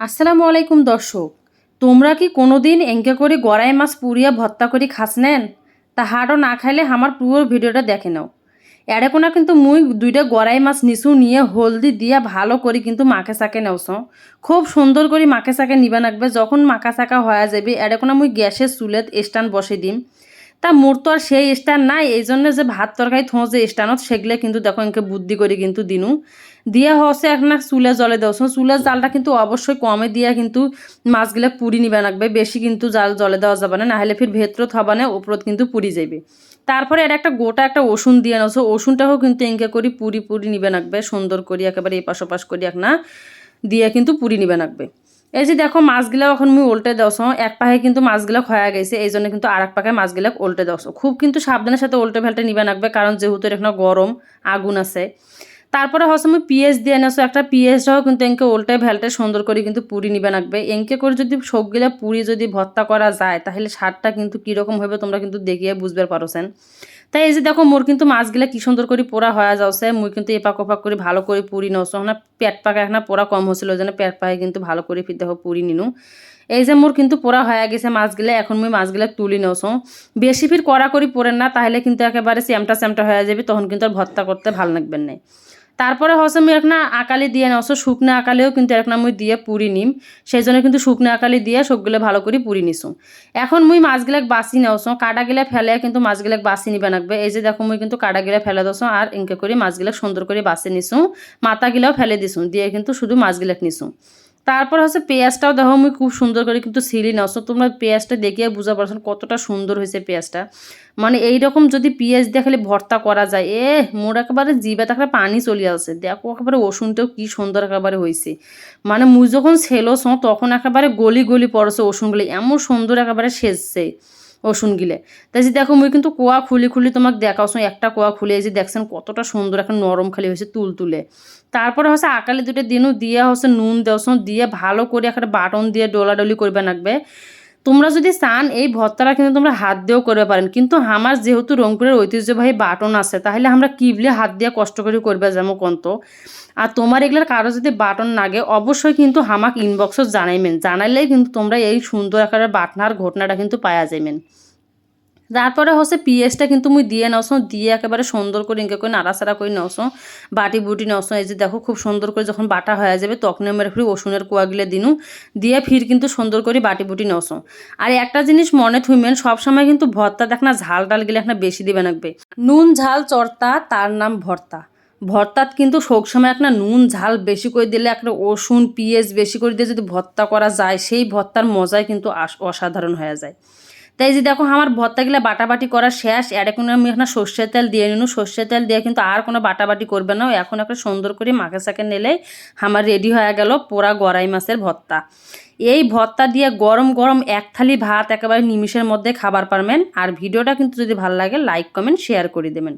আসসালামু আলাইকুম দর্শক, তোমরা কি কোনোদিন এঙ্কে করে গড়াই মাছ পুড়িয়া ভর্তা করে খাস নেন? তা হাটও না খাইলে আমার পুরো ভিডিওটা দেখে নাও। এড়েকোনা কিন্তু মুই দুইটা গড়াই মাছ নিচু নিয়ে হলদি দিয়া ভালো করে কিন্তু মাখে চাকে নেওছ। খুব সুন্দর করে মাখে চাকে নিবা নাকবে, যখন মাখা চাকা হয়ে যাবে এড়েকোনা মুই গ্যাসের চুলেত স্ট্যান্ড বসে দিম। তা মোর তো আর সেই স্ট্যান্ড নাই, এই জন্য যে ভাত তরকারি থোঁ যে স্ট্যান্ডত, সেগুলো কিন্তু দেখো এনকে বুদ্ধি করে কিন্তু দিনু। দিয়া হচ্ছে একটা চুলে জলে দেওয়া চুলের জালটা কিন্তু অবশ্যই কমে দিয়া কিন্তু মাছগুলো পুরি নিবে লাগবে বেশি কিন্তু জাল জলে দেওয়া যাবে না, নাহলে ফির ভেতরত হবে না উপরত কিন্তু পুরি যাবে তারপরে এটা একটা গোটা একটা ওষুন দিয়ে নেছো ওষুনটাও কিন্তু এঁকে করি পুরি পুরি নিবে লাগবে সুন্দর করি, একেবারে এপাশ ওপাশ করি এক না দিয়ে কিন্তু পুরি নিবে লাগবে এই যে দেখো, মাছগুলা এখন মুই উল্টে দেওছ এক পাহে কিন্তু মাছগুলা খয়া গেছে, এই জন্য কিন্তু আর এক পাকে মাছগুলা উল্টে দেওছ খুব কিন্তু সাবধানের সাথে উল্টে ফেলটে নিবে লাগবে, কারণ যেহেতু এখানে গরম, আগুন আছে। তারপরে হচ্ছে আমি পিএস দিয়ে এনেছো, একটা পিএসটাও কিন্তু এঁকে উল্টে ভেলটে সুন্দর করে কিন্তু পুরি নিবে লাগবে। এঁকে করে যদি সবগুলা পুরি যদি ভর্তা করা যায়, তাহলে স্বাদটা কিন্তু কীরকম হবে তোমরা কিন্তু দেখিয়ে বুঝতে পারোছেন তাই এই যে দেখো, মোর কিন্তু মাছগুলা কি সুন্দর করে পোড়া হয়ে যাচ্ছে মুই কিন্তু এপাক ওপাক করে ভালো করে পুরি নষ্ট না পেট পাকা এখন পোড়া কম হয়েছিল জন্য পেট পাকে কিন্তু ভালো করে ফির দেখো পুরি নিনু। এই যে মোর কিন্তু পোড়া হয়ে গেছে মাছগুলো, এখন মুই মাছগুলা তুলি নস বেশি ফির কড়া করি পড়েন না, তাহলে কিন্তু একেবারে স্যামটা স্যামটা হয়ে যাবে, তখন কিন্তু আর ভর্তা করতে ভালো লাগবেন না। তারপরে হচ্ছে আমি একটা আকালি দিয়ে নস শুকনো আকালেও কিন্তু একটা মুই দিয়ে পুরি নিম। সেই জন্য কিন্তু শুকনো আকালি দিয়ে সবগুলো ভালো করে পুরি নিসু। এখন মুই মাছগুলাক বাসি কাটা কাটাগুলা ফেলে কিন্তু মাছগুলাক বাসি নিবে লাগবে। এই যে দেখো মুই কিন্তু কাটাগুলা ফেলে দোসো আর ইনকে করে মাছগুলাক সুন্দর করে বাসি মাথা মাথাগুলাও ফেলে দিছো দিয়ে কিন্তু শুধু মাছগুলাক নিছো তারপর হচ্ছে পেঁয়াজটাও দেখো আমি খুব সুন্দর করে কিন্তু সিলি নাও। তোমরা পেঁয়াজটা দেখিয়ে বুঝা পারছ কতটা সুন্দর হয়েছে পেঁয়াজটা। মানে এই রকম যদি পেঁয়াজ দেখালে ভর্তা করা যায় এ মোর একেবারে জিবে তাকে পানি চলে আসে। দেখো একেবারে ওষুনটাও কি সুন্দর একেবারে হয়েছে। মানে মুই যখন ছেলো তখন একেবারে গলি গলি পড়ছে ওষুনগুলি এমন সুন্দর একেবারে সেজছে। গিলে তাই যে দেখো, মুই কিন্তু কোয়া খুলি খুলি তোমাকে দেখাওছো একটা কোয়া খুলে যে দেখছেন কতটা সুন্দর একটা নরম খালি হয়েছে তুল তুলে। তারপরে হচ্ছে আকালি দুটো দিনও দিয়ে হচ্ছে নুন দেওয়া দিয়ে ভালো করে একটা বাটন দিয়ে ডোলাডলি করবে লাগবে। তোমরা যদি চান এই ভর্তাটা কিন্তু তোমরা হাত দিয়েও করতে পারেন। কিন্তু আমার যেহেতু রংপুরের ঐতিহ্যবাহী বাটন আছে, তাহলে আমরা কিবলে হাত দিয়ে কষ্ট করে করবে যেমন কন্ত? আর তোমার এগুলোর কারও যদি বাটন লাগে, অবশ্যই কিন্তু হামাক ইনবক্সও জানাইবেন। জানাইলেই কিন্তু তোমরা এই সুন্দর আকারের বাটনার ঘটনাটা কিন্তু পাওয়া যাবেন তারপরে হচ্ছে পিঁয়াজটা কিন্তু মুই দিয়ে নস দিয়ে একেবারে সুন্দর করে ইনকে করে নাড়াচাড়া করে নস বাটি বুটি নস এই যে দেখো খুব সুন্দর করে যখন বাটা হয়ে যাবে তখন আমার একটু ওষুনের কুয়াগুলো দিনু। দিয়ে ফির কিন্তু সুন্দর করে বাটি বুটি নস আর একটা জিনিস মনে থুইমেন, সবসময় কিন্তু ভর্তা দেখ না ঝাল টাল গেলে একটা বেশি দিবে লাগবে নুন, ঝাল, চর্তা, তার নাম ভর্তা। ভর্তাত কিন্তু সবসময় একটা নুন, ঝাল বেশি করে দিলে একটা রসুন পিঁয়াজ বেশি করে দিয়ে যদি ভর্তা করা যায়, সেই ভর্তার মজাই কিন্তু অসাধারণ হয়ে যায়। তাই যে দেখো আমার ভর্তাগুলো বাটাবাটি করা শেষ এর এখন আমি এখন সর্ষের তেল দিয়ে নিন। সর্ষের তেল দিয়ে কিন্তু আর কোনো বাটাবাটি করবে না। এখন একটা সুন্দর করে মাকে সাকে নিলেই আমার রেডি হয়ে গেল পোড়া গড়াই মাছের ভর্তা এই ভর্তা দিয়ে গরম গরম এক থালি ভাত একেবারে নিমিষের মধ্যে খাবার পারবেন। আর ভিডিওটা কিন্তু যদি ভালো লাগে লাইক কমেন্ট শেয়ার করে দেবেন।